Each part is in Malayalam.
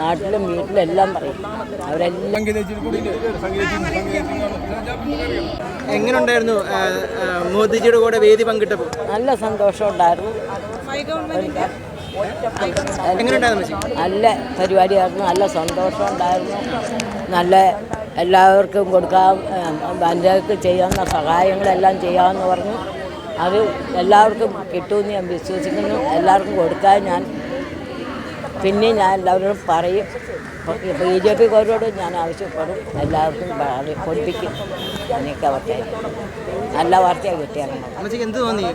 നാട്ടിലും വീട്ടിലും എല്ലാം പറയും. അവരെല്ലാം എങ്ങനെയുണ്ടായിരുന്നു മോദിജിയുടെ കൂടെ വേദി പങ്കിട്ടപ്പോൾ? നല്ല സന്തോഷം ഉണ്ടായിരുന്നു. നല്ല പരിപാടിയായിരുന്നു നല്ല സന്തോഷം ഉണ്ടായിരുന്നു. നല്ല എല്ലാവർക്കും കൊടുക്കാം പഞ്ചായത്ത് ചെയ്യാവുന്ന സഹായങ്ങളെല്ലാം ചെയ്യാമെന്ന് പറഞ്ഞു. അത് എല്ലാവർക്കും കിട്ടുമെന്ന് ഞാൻ വിശ്വസിക്കുന്നു. എല്ലാവർക്കും കൊടുക്കാൻ ഞാൻ പിന്നെ ഞാൻ എല്ലാവരോടും പറയും. ബി ജെ പിക്കാരോട് ഞാൻ ആവശ്യപ്പെടും. എല്ലാവർക്കും പറയും, കൊടുപ്പിക്കും എനിക്ക് അവർക്ക് നല്ല വാർത്തയാണ് കിട്ടിയാണ് എന്ത് തോന്നി?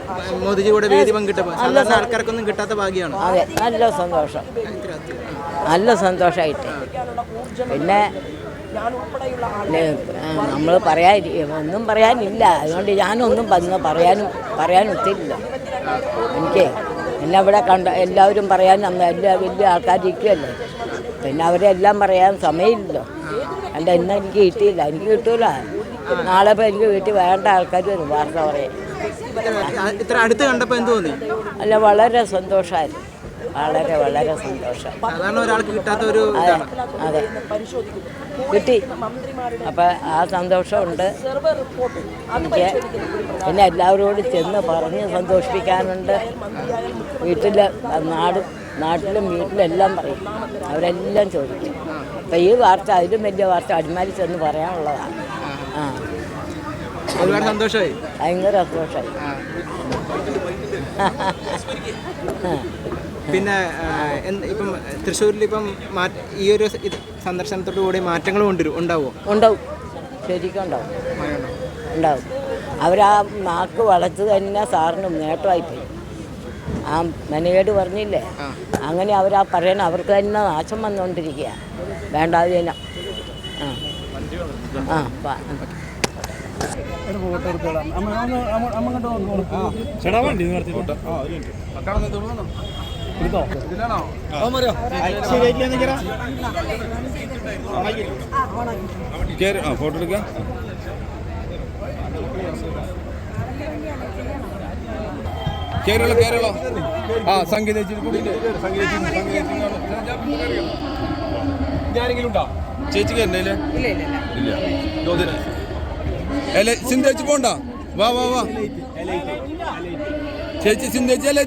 മോദിജി കൂടെ വേദി പങ്കിട്ടപ്പോൾ സാധാരണ ആൾക്കാർക്കൊന്നും കിട്ടാത്ത ഭാഗ്യമാണ് അതെ നല്ല സന്തോഷം. നല്ല സന്തോഷമായിട്ട് പിന്നെ നമ്മൾ പറയാൻ ഒന്നും പറയാനില്ല. അതുകൊണ്ട് ഞാനൊന്നും വന്ന് പറയാനും പറയാനൊത്തില്ല. എനിക്ക് എന്നെ ഇവിടെ കണ്ട എല്ലാവരും പറയാൻ എല്ലാ വലിയ ആൾക്കാരിരിക്കുമല്ലോ പിന്നെ അവരെല്ലാം പറയാൻ സമയമില്ലല്ലോ. അല്ല ഇന്ന് എനിക്ക് കിട്ടിയില്ല. എനിക്ക് കിട്ടൂല. നാളെ ഇപ്പോൾ എനിക്ക് വീട്ടിൽ വേണ്ട ആൾക്കാർ വരും വാർത്ത പറയാൻ ഇത്ര- ഇത്ര അടുത്ത് കണ്ടപ്പോൾ എന്ത് തോന്നി? അല്ല വളരെ സന്തോഷമായിരുന്നു. വളരെ വളരെ സന്തോഷം. സാധാരണ ഒരാൾക്ക് കിട്ടാത്ത ഒരു അതെ. കിട്ടി. അപ്പം ആ സന്തോഷമുണ്ട്. എനിക്ക് പിന്നെ എല്ലാവരോടും ചെന്ന് പറഞ്ഞ് സന്തോഷിപ്പിക്കാനുണ്ട്. വീട്ടിൽ നാട് നാട്ടിലും വീട്ടിലെല്ലാം പറയും. അവരെല്ലാം ചോദിക്കും. അപ്പം ഈ വാർത്ത അതിലും വലിയ വാർത്ത അടിമാലി ചെന്ന് പറയാനുള്ളതാണ്. ആ. ഒരുപാട് സന്തോഷമായി. ഭയങ്കര സന്തോഷമായി. ആ, എന്ത് ഇപ്പം തൃശ്ശൂരിൽ ഇപ്പം മാറ്റ ഈ ഒരു സന്ദർശനത്തോടു കൂടി മാറ്റങ്ങൾ കൊണ്ടുവരും ഉണ്ടാവുമോ ഉണ്ടാവും. ശരിക്കും ഉണ്ടാവും. ഉണ്ടാവും. അവരാ നാക്ക് വളച്ച് തന്നെ സാറിനും നേട്ടമായിപ്പോയി ആ മെനകേട് പറഞ്ഞില്ലേ? അങ്ങനെ അവരാ പറയണ അവർക്ക് തന്നെ നാശം വന്നുകൊണ്ടിരിക്കുക വേണ്ടാതിന ആ. ആ പ- കേറി ആ ഫോട്ടോ എടുക്കാം. കേരള കേരള ആ സംഗീത ചേച്ചി കയറണ്ടേ ഇല്ല? ചോദ്യം അല്ല സിന്ധേച്ചി പോണ്ട വാ വാ വാ. ചേച്ചി സിന്ധേച്ചി അല്ലേ?